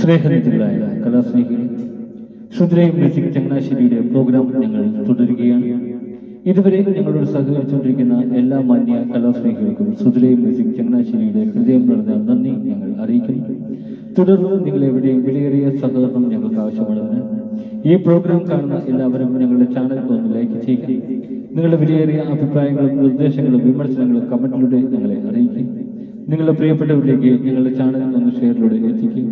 സ്നേഹനിധികളായ കലാസ്നേഹികളെ ക്ഷുദ്രയും music ചങ്ങനാശ്ശേരിയുടെ programme ഞങ്ങൾ തുടരുകയാണ്. ഇതുവരെ ഞങ്ങളോട് സഹകരിച്ചുകൊണ്ടിരിക്കുന്ന എല്ലാ മാന്യ കലാസ്നേഹികൾക്കും സുധരയും മ്യൂസിക് ചങ്ങനാശ്ശേരിയുടെ ഹൃദയം നിറഞ്ഞ നന്ദി ഞങ്ങൾ അറിയിക്കുന്നു. തുടർന്ന് നിങ്ങൾ എവിടെയും വിലയേറിയ സഹകരണം ഞങ്ങൾക്ക് ആവശ്യമുള്ളതിന് ഈ പ്രോഗ്രാം കാണുന്ന എല്ലാവരും ഞങ്ങളുടെ ചാനൽ ഒന്ന് ലൈക്ക് ചെയ്യുക. നിങ്ങളുടെ വിലയേറിയ അഭിപ്രായങ്ങളും നിർദ്ദേശങ്ങളും വിമർശനങ്ങളും കമന്റിലൂടെ ഞങ്ങളെ അറിയിക്കുക. നിങ്ങളുടെ പ്രിയപ്പെട്ടവരിലേക്ക് ഞങ്ങളുടെ ചാനൽ ഒന്ന് ഷെയറിലൂടെ എത്തിക്കുക.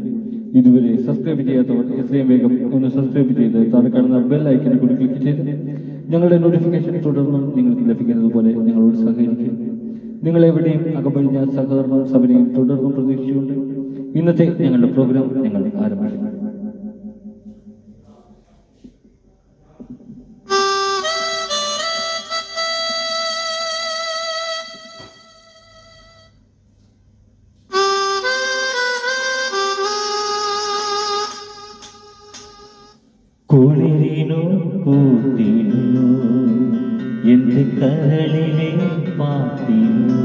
ഇതുവരെ സബ്സ്ക്രൈബ് ചെയ്യാത്തവർ എത്രയും വേഗം ഒന്ന് സബ്സ്ക്രൈബ് ചെയ്ത് താഴെ കാണുന്ന ബെൽ ഐക്കൺ കൂടി ക്ലിക്ക് ചെയ്ത് ഞങ്ങളുടെ നോട്ടിഫിക്കേഷൻ തുടർന്നും നിങ്ങൾക്ക് ലഭിക്കുന്നത് പോലെ ഞങ്ങളോട് സഹകരിക്കും. നിങ്ങൾ എവിടെയും അകമഴിഞ്ഞ സഹകരണവും സഭയും തുടർന്നും പ്രതീക്ഷിച്ചുകൊണ്ട് ഇന്നത്തെ ഞങ്ങളുടെ പ്രോഗ്രാം ഞങ്ങൾ ആരംഭിക്കും. കുളിരിനു കൂട്ടിനു എന്റെ കരളിലെ പാട്ടിനു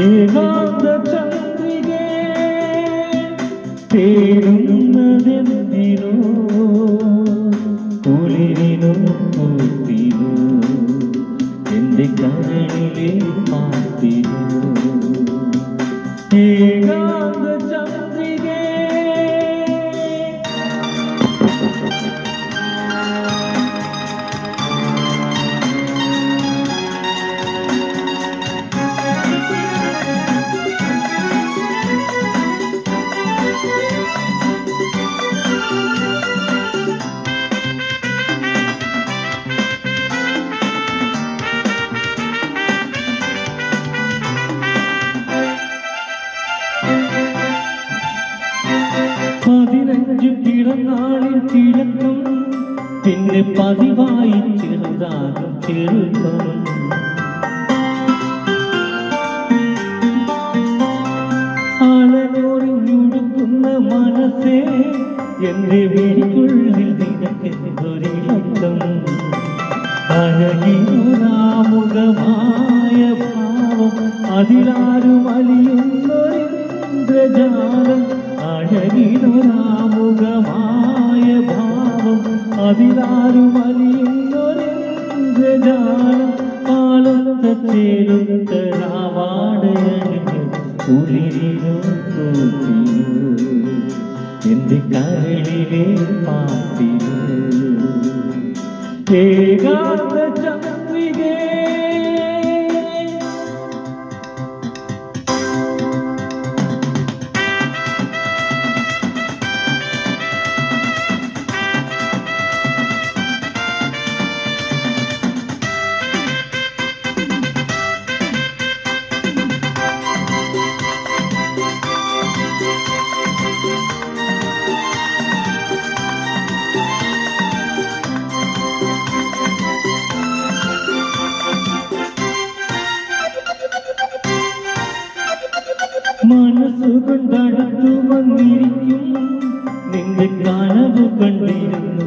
ഏകാന്ത ചന്ദ്രികേ തേടുന്നതെന്തിനോ കുളിരിനോ കൂത്തിനോ എന്റെ കരളിലെ പാത്തിനോ പതിനഞ്ച് പിറന്നാളിൽ തിളക്കം പിന്നെ പതിവായി ചെറുതാകും ചെറുപ്പം. അളനൊറിഞ്ഞുടുക്കുന്ന മനസ്സേ എന്റെ വീട്ടുള്ളിൽ നിനക്കെന്തൊരിളക്കം അഴകിയുരാമുഖമായ ഭാവം അതിലാരും രാവാടയണിഞ്ഞ് കുളിരിനു കൂട്ടിനു എന്റെ കരളിലെ പാത്തിനു ഏകാന്ത മനസ്സുകൊണ്ടടുത്തു വന്നിരിക്കും നിന്റെ കനവ് കണ്ടിരുന്നു.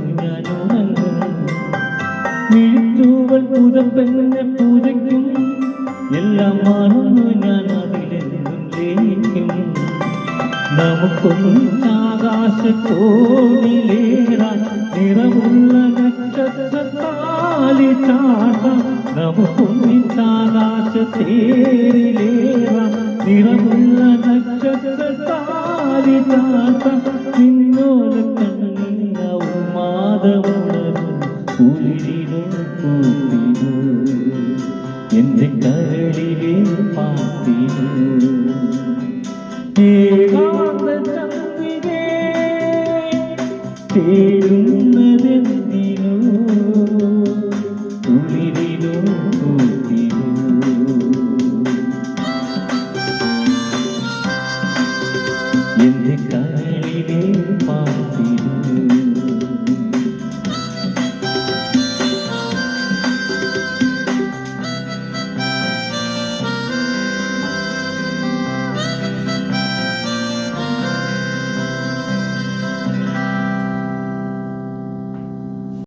നമുക്കൊന്നാകാശത്തോടിലേറാൻ നിറമുള്ള നക്ഷത്രത്താലി ചാട്ടാം നമുക്കൊന്നിച്ചാകാശത്തേരിലേറാൻ നിറമുള്ള നക്ഷത്രത്താലി ചാട്ടാം നിന്നോല